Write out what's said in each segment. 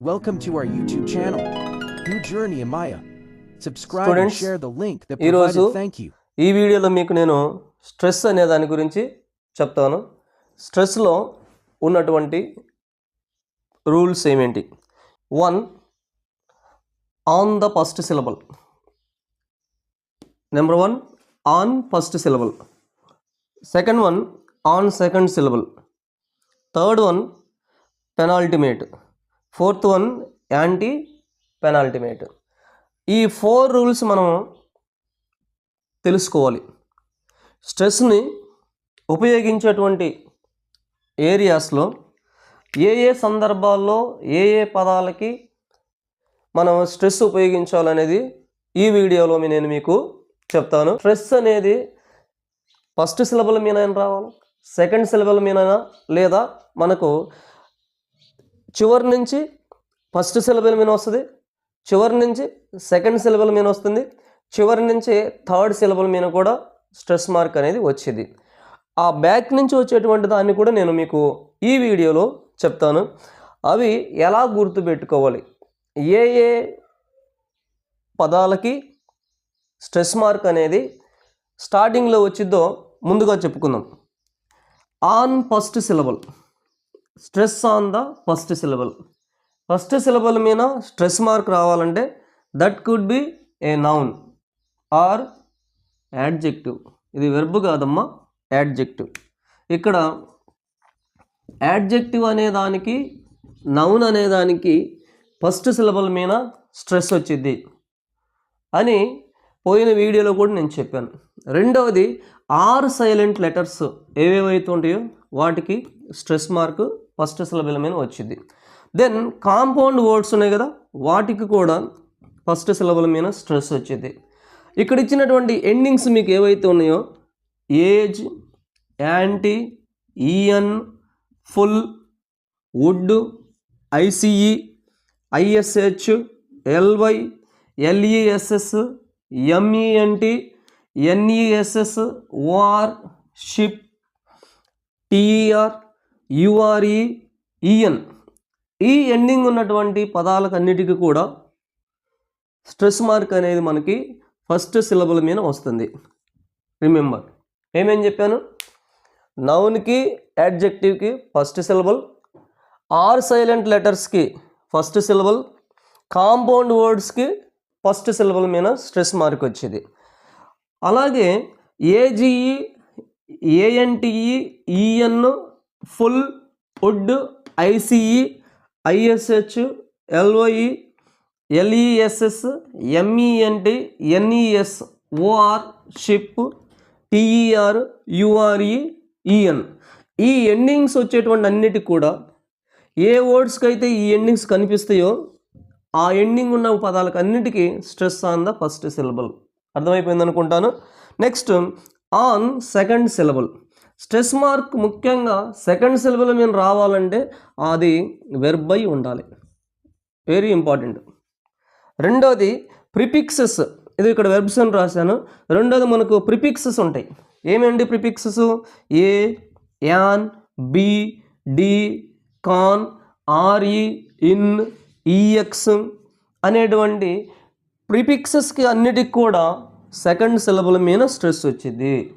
Welcome to our YouTube channel, New Journey in Maya. Subscribe and share the link that provided. Thank you. ఈ వీడియోలో మీకు నేను stress అనే దాని గురించి చెప్తాను. స్ట్రెస్లో ఉన్నటువంటి rules ఏమేంటి? One on the first syllable. Number one on first syllable. Second one on second syllable. Third one penultimate fourth one antepenultimate. ఈ ఫోర్ రూల్స్ మనం తెలుసుకోవాలి. స్ట్రెస్ని ఉపయోగించేటువంటి ఏరియాస్లో ఏ ఏ సందర్భాల్లో ఏ ఏ పదాలకి మనం స్ట్రెస్ ఉపయోగించాలనేది ఈ వీడియోలో నేను మీకు చెప్తాను. స్ట్రెస్ అనేది ఫస్ట్ సిలబుల్ మీద రావాలి సెకండ్ సిలబుల్ మీద లేదా మనకు చివరి నుంచి ఫస్ట్ సిలబల్ మీద వస్తుంది చివరి నుంచి సెకండ్ సిలబల్ మీద వస్తుంది చివరి నుంచి థర్డ్ సిలబల్ మీద కూడా స్ట్రెస్ మార్క్ అనేది వచ్చేది. ఆ బ్యాక్ నుంచి వచ్చేటువంటి దాన్ని కూడా నేను మీకు ఈ వీడియోలో చెప్తాను. అవి ఎలా గుర్తుపెట్టుకోవాలి? ఏ ఏ పదాలకి స్ట్రెస్ మార్క్ అనేది స్టార్టింగ్లో వచ్చిద్దో ముందుగా చెప్పుకుందాం. On first syllable. Stress on the first syllable. First syllable మీద స్ట్రెస్ మార్క్ రావాలంటే that could be a noun or adjective. ఇది వెర్బ్ కాదమ్మా యాడ్జెక్టివ్. ఇక్కడ యాడ్జెక్టివ్ అనే దానికి నౌన్ అనే దానికి ఫస్ట్ సిలబల్ మీద స్ట్రెస్ వచ్చింది అని పోయిన వీడియోలో కూడా నేను చెప్పాను. రెండవది ఆరు సైలెంట్ లెటర్స్ ఏవేవైతే ఉంటాయో వాటికి స్ట్రెస్ మార్క్ ఫస్ట్ సిలబల్ మీద వచ్చింది. దెన్ కాంపౌండ్ వర్డ్స్ ఉన్నాయి కదా వాటికి కూడా ఫస్ట్ సిలబుల మీద స్ట్రెస్ వచ్చింది. ఇక్కడ ఇచ్చినటువంటి ఎండింగ్స్ మీకు ఏవైతే ఉన్నాయో age ante EN full wood ICE ISH LY LESS MENT NESS OR ship TER URE EN. ఈ ఎండింగ్ ఉన్నటువంటి పదాలకన్నిటికీ కూడా స్ట్రెస్ మార్క్ అనేది మనకి ఫస్ట్ సిలబల్ మీద వస్తుంది. రిమెంబర్. ఏమేం చెప్పాను? నౌన్కి యాడ్జెక్టివ్కి ఫస్ట్ సిలబల్ ఆర్ సైలెంట్ లెటర్స్కి ఫస్ట్ సిలబల్ కాంపౌండ్ వర్డ్స్కి ఫస్ట్ సిలబుల్ మీద స్ట్రెస్ మార్క్ వచ్చేది. అలాగే AGE ANTE EN full wood ICE ISH LOE LESS MENT NES OR ship TER URE EN ఈ ఎండింగ్స్ వచ్చేటువంటి అన్నిటికి కూడా ఏ వర్డ్స్కి అయితే ఈ ఎండింగ్స్ కనిపిస్తాయో ఆ ఎండింగ్ ఉన్న పదాలకు అన్నిటికీ stress on the first syllable. అర్థమైపోయింది అనుకుంటాను next on second syllable. Stress mark ముఖ్యంగా సెకండ్ సిలబల్ మీద రావాలంటే అది వెర్బ్ ఉండాలి. వెరీ ఇంపార్టెంట్ రెండోది ప్రిపిక్సెస్ ఇది ఇక్కడ వెర్బ్స్ అని రాశాను. రెండోది మనకు ప్రిపిక్సెస్ ఉంటాయి. ఏమేంటి prefixes a an be de con RE in EX అనేటువంటి ప్రిపిక్సెస్కి అన్నిటికి కూడా సెకండ్ సిలబుల్ మీద స్ట్రెస్ వచ్చింది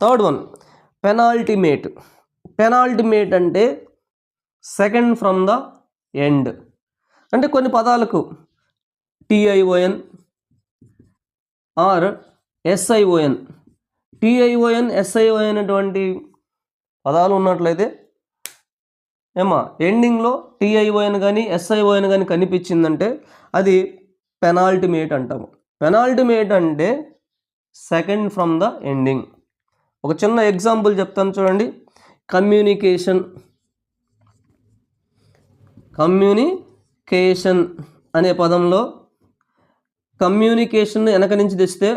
థర్డ్ వన్ పెనాల్టిమేట్ పెనాల్టిమేట్ అంటే సెకండ్ ఫ్రమ్ ద ఎండ్ అంటే కొన్ని పదాలకు TION or SION TION SION అటువంటి పదాలు ఉన్నట్లయితే ఏమా ఎండింగ్లో టిఐఓఎన్ కానీ ఎస్ఐఓఎన్ కానీ కనిపించిందంటే అది పెనాల్టిమేట్ అంటాము. పెనాల్టిమేట్ అంటే సెకండ్ ఫ్రమ్ ద ఎండింగ్ ఒక చిన్న ఎగ్జాంపుల్ చెప్తాను చూడండి. కమ్యూనికేషన్. కమ్యూనికేషన్ అనే పదంలో కమ్యూనికేషన్ వెనక నుంచి తెస్తే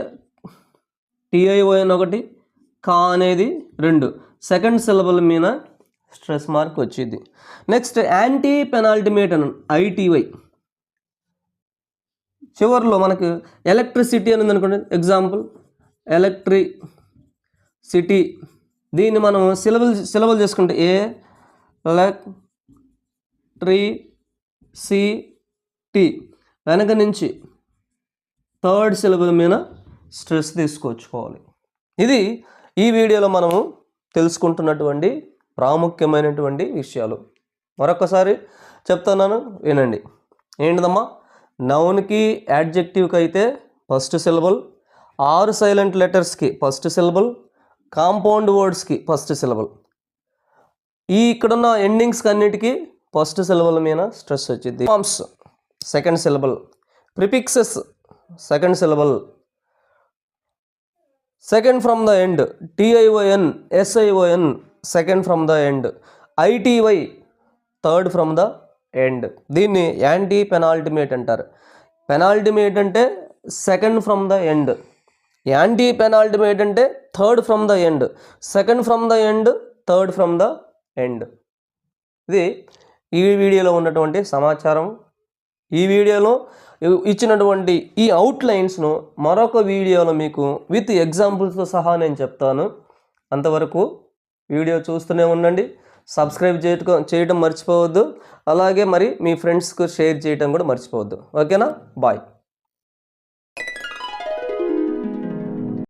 టీఐఓఎన్ ఒకటి కా అనేది రెండు. సెకండ్ సిలబల్ మీద స్ట్రెస్ మార్క్ వచ్చింది నెక్స్ట్ యాంటీ పెనాల్టిమేట్ అని ఐటీవై. చివరిలో మనకు ఎలక్ట్రిసిటీ అని ఉంది అనుకోండి ఎగ్జాంపుల్. ఎలక్ట్రి సిటీ దీన్ని మనం సిలబల్ సిలబుల్ చేసుకుంటే ఏ ఎలక్ట్రి సి టీ వెనక నుంచి థర్డ్ సిలబుల్ మీద స్ట్రెస్ తీసుకొచ్చుకోవాలి. ఇది ఈ వీడియోలో మనము తెలుసుకుంటున్నటువంటి ప్రాముఖ్యమైనటువంటి విషయాలు. మరొకసారి చెప్తున్నాను వినండి. ఏంటిదమ్మా? నౌన్కి యాడ్జెక్టివ్కి అయితే ఫస్ట్ సిలబుల్ ఆరు సైలెంట్ లెటర్స్కి ఫస్ట్ సిలబుల్ కాంపౌండ్ వర్డ్స్కి ఫస్ట్ సిలబల్. ఈ ఇక్కడున్న ఎండింగ్స్కి అన్నిటికీ ఫస్ట్ సిలబల్ మీద స్ట్రెస్ వచ్చింది forms second syllable prefixes second syllable second from the end TION SION second from the end ITY third from the end దీన్ని antepenultimate అంటారు. Penultimate అంటే second from the end ante penalty ఏంటంటే third from the end. Second from the end third from the end. ఇది ఈ వీడియోలో ఉన్నటువంటి సమాచారం. ఈ వీడియోలో ఇచ్చినటువంటి ఈ అవుట్లైన్స్ను మరొక వీడియోలో మీకు విత్ ఎగ్జాంపుల్స్తో సహా నేను చెప్తాను. అంతవరకు వీడియో చూస్తూనే ఉండండి. సబ్స్క్రైబ్ చేయటం చేయటం మర్చిపోవద్దు. అలాగే మరి మీ ఫ్రెండ్స్కు షేర్ చేయటం కూడా మర్చిపోవద్దు. ఓకేనా బాయ్